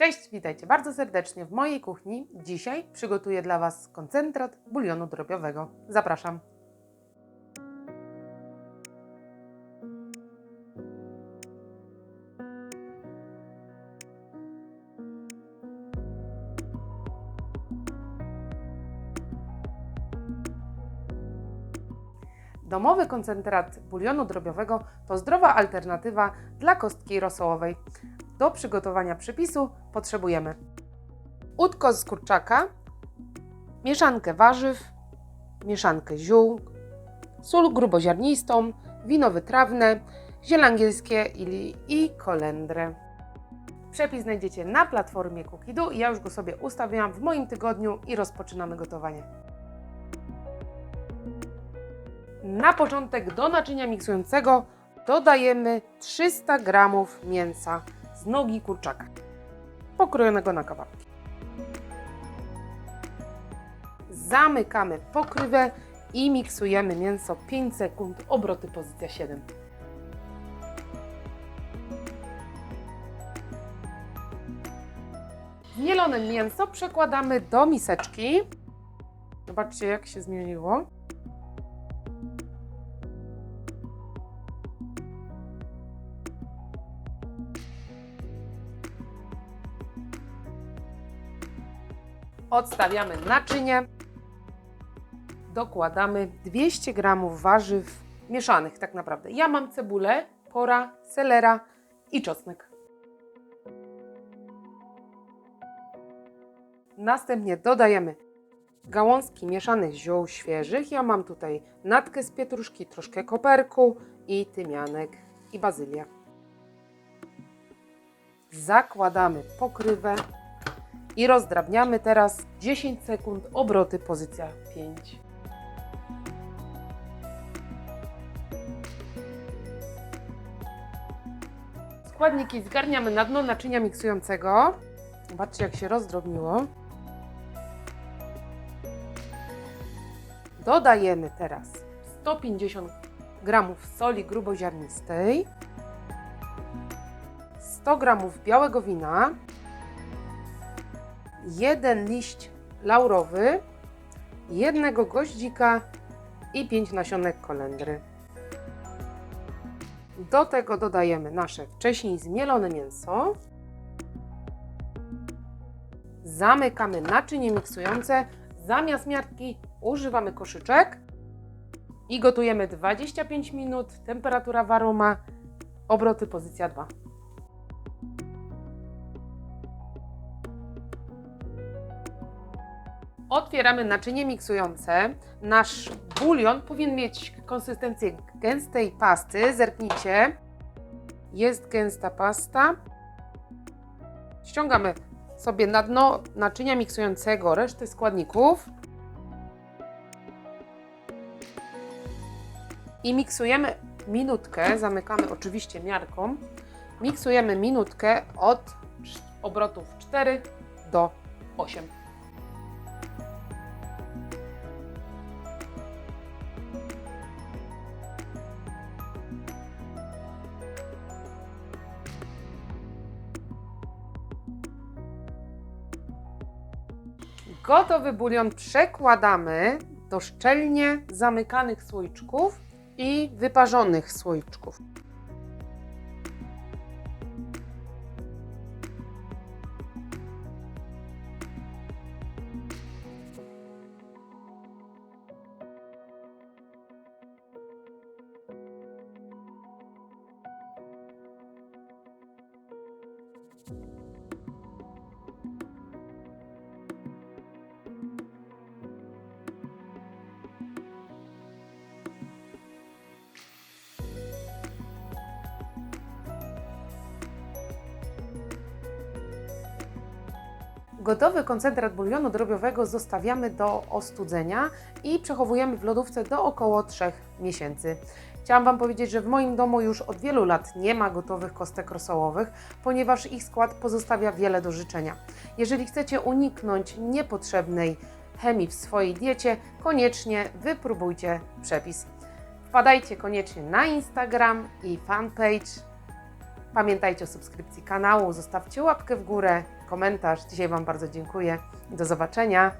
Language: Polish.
Cześć, witajcie bardzo serdecznie w mojej kuchni. Dzisiaj przygotuję dla Was koncentrat bulionu drobiowego. Zapraszam. Domowy koncentrat bulionu drobiowego to zdrowa alternatywa dla kostki rosołowej. Do przygotowania przepisu potrzebujemy udko z kurczaka, mieszankę warzyw, mieszankę ziół, sól gruboziarnistą, wino wytrawne, ziele angielskie i, kolendrę. Przepis znajdziecie na platformie Cookidu i ja już go sobie ustawiłam w moim tygodniu i rozpoczynamy gotowanie. Na początek do naczynia miksującego dodajemy 300 g mięsa z nogi kurczaka, pokrojonego na kawałki. Zamykamy pokrywę i miksujemy mięso 5 sekund, obroty pozycja 7. Zmielone mięso przekładamy do miseczki. Zobaczcie, jak się zmieniło. Odstawiamy naczynie. Dokładamy 200 g warzyw mieszanych tak naprawdę. Ja mam cebulę, pora, selera i czosnek. Następnie dodajemy gałązki mieszanych ziół świeżych. Ja mam tutaj natkę z pietruszki, troszkę koperku i tymianek i bazylia. Zakładamy pokrywę i rozdrabniamy teraz 10 sekund, obroty pozycja 5. Składniki zgarniamy na dno naczynia miksującego. Zobaczcie jak się rozdrobniło. Dodajemy teraz 150 g soli gruboziarnistej, 100 g białego wina, jeden liść laurowy, jednego goździka i pięć nasionek kolendry. Do tego dodajemy nasze wcześniej zmielone mięso. Zamykamy naczynie miksujące. Zamiast miarki używamy koszyczek i gotujemy 25 minut. Temperatura waroma, obroty pozycja 2. Otwieramy naczynie miksujące. Nasz bulion powinien mieć konsystencję gęstej pasty. Zerknijcie. Jest gęsta pasta. Ściągamy sobie na dno naczynia miksującego resztę składników. I miksujemy minutkę. Zamykamy oczywiście miarką. Miksujemy minutkę od obrotów 4 do 8. Gotowy bulion przekładamy do szczelnie zamykanych słoiczków i wyparzonych słoiczków. Gotowy koncentrat bulionu drobiowego zostawiamy do ostudzenia i przechowujemy w lodówce do około 3 miesięcy. Chciałam Wam powiedzieć, że w moim domu już od wielu lat nie ma gotowych kostek rosołowych, ponieważ ich skład pozostawia wiele do życzenia. Jeżeli chcecie uniknąć niepotrzebnej chemii w swojej diecie, koniecznie wypróbujcie przepis. Wpadajcie koniecznie na Instagram i fanpage Pamiętajcie o subskrypcji kanału, zostawcie łapkę w górę, komentarz. Dzisiaj Wam bardzo dziękuję do zobaczenia.